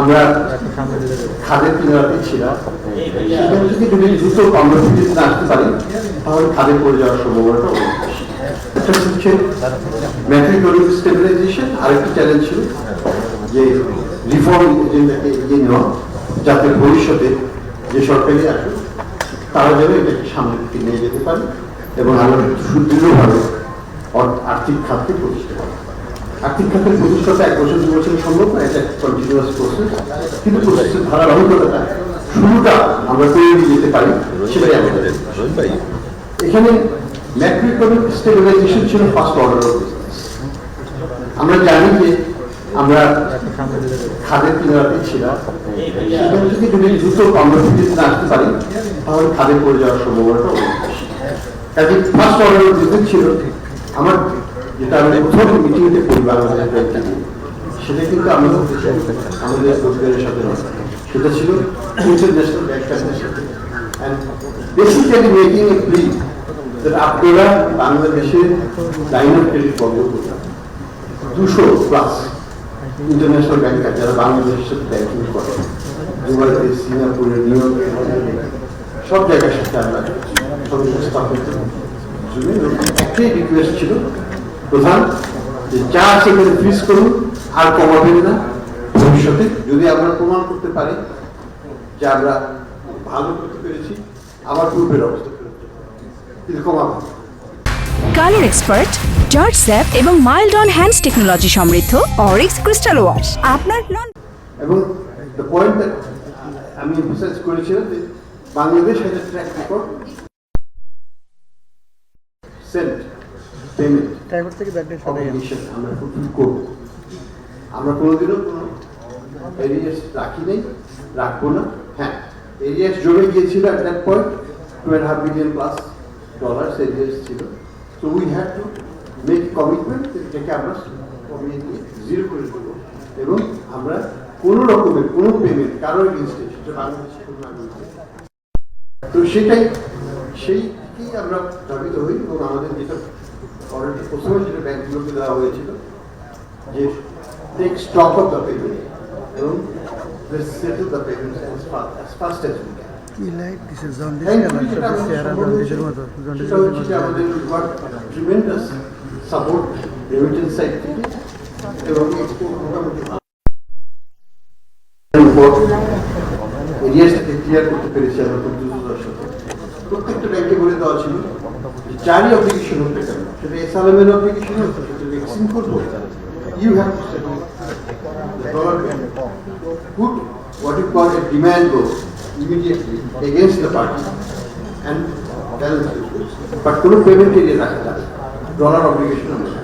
আমরা খাদের কিনারাতে ছিলাম। যদি দ্রুত না আসতে পারি, তাহলে খাদে পড়ে যাওয়ার সম্ভাবনাটা একটা হচ্ছে স্টেবিলাইজেশন, আরেকটি চ্যালেঞ্জ ছিল যে রিফর্ম এজেন্ডাকে এগিয়ে যাতে ভবিষ্যতে যে সরকারি আসুক, তারা যেন এটাকে সামনের দিকে নিয়ে যেতে পারে এবং আমরা সুদৃঢ়ভাবে আর্থিক খাতকে প্রতিষ্ঠা করা আর্থিক খাতের প্রতিষ্ঠাটা এক বছর দু বছর সম্ভব না এটা কন্টিনিউয়াস প্রসেস কিন্তু প্রসেসের ধারাবাহিকতাটা শুরুটা আমরা করে নিয়ে যেতে পারি সেটাই আমাদের এখানে ম্যাক্রোইকোনমিক স্টেবিলাইজেশন ছিল ফার্স্ট অর্ডার অফ বিজনেস আমরা জানি যে আমরা খাদের কিনারাতে ছিলাম। সেখান থেকে যদি দ্রুত আমরা যদি না আসতে পারি তাহলে খাদে পড়ে যাওয়ার সম্ভাবনাটা অনেক বেশি। কাজে ফার্স্ট অর্ডার অফ বিজনেস ছিল। আমার যেটা আমি প্রথম মিটিংতে করি বাংলাদেশ ব্যাংকে সেটা কিন্তু আমাদের আমাদের রোজগারের সাথে সেটা ছিল ইন্টারন্যাশনাল ব্যাংকের সাথে making a plea that আপনারা বাংলাদেশের অফ ক্রেডিট বন্ধ করবেন দুশো প্লাস ইন্টারন্যাশনাল ব্যাংকার যারা বাংলাদেশের সাথে ব্যাংকিং করে। দুবাইতে, সিঙ্গাপুরে, নিউ ইয়র্কে, সব জায়গার সাথে আমরা সমস্যা স্থাপন জন্য একটাই রিকোয়েস্ট ছিল প্রধান যে চা সেখানে ফ্রিজ করুন আর কমাবেন না। ভবিষ্যতে যদি আমরা প্রমাণ করতে পারি যে আমরা ভালো করতে পেরেছি আবার পূর্বের অবস্থা ফেরত কিন্তু কমাবো কালার এক্সপার্ট জর্জ স্যাপ এবং মাইল্ড অন হ্যান্ডস টেকনোলজি সমৃদ্ধ অরিক্স ক্রিস্টাল ওয়াশ। আপনার লন এবং দ্য পয়েন্ট আমি করেছিলাম যে Bangladesh has track record sent. Payment driver থেকে ব্যাগটা সরাই আমরা ফুলফিল করব। আমরা কোনোদিনও কোনো এরিয়াস রাখি নেই রাখব না। হ্যাঁ এরিয়াস জমে গিয়েছিল at that point two and half billion plus dollars arrears ছিল। So we have to make commitment এটাকে আমরা কমিয়ে দিয়ে জিরো করে দেবো। এবং আমরা কোনো রকমের কোনো পেমেন্ট কারও এগেনস্টে সেটা বাংলাদেশে তো সেটাই সেই দিকেই আমরা ধাবিত হই এবং আমাদের যেটা প্রথমে ব্যাংকগুলোকে দেওয়া হয়েছিল। যে take stock of the payment এবং আমাদের থেকে এরিয়াসটাকে ক্লিয়ার করতে পেরেছি আমরা খুব দ্রুততার সাথে প্রত্যেকটা ব্যাংকে বলে দেওয়া ছিল। যারই অব্লিগেশন হোক না কেন সেটা এসআলএম এর অব্লিগেশন হোক সেটা এক্সিম করবো you have to settle the dollar payment. Put what you call a demand vote immediately against the party and balance it. But কোনো পেমেন্ট এরিয়া রাখা যাবে ডলার অব্লিগেশন আমরা রাখি না।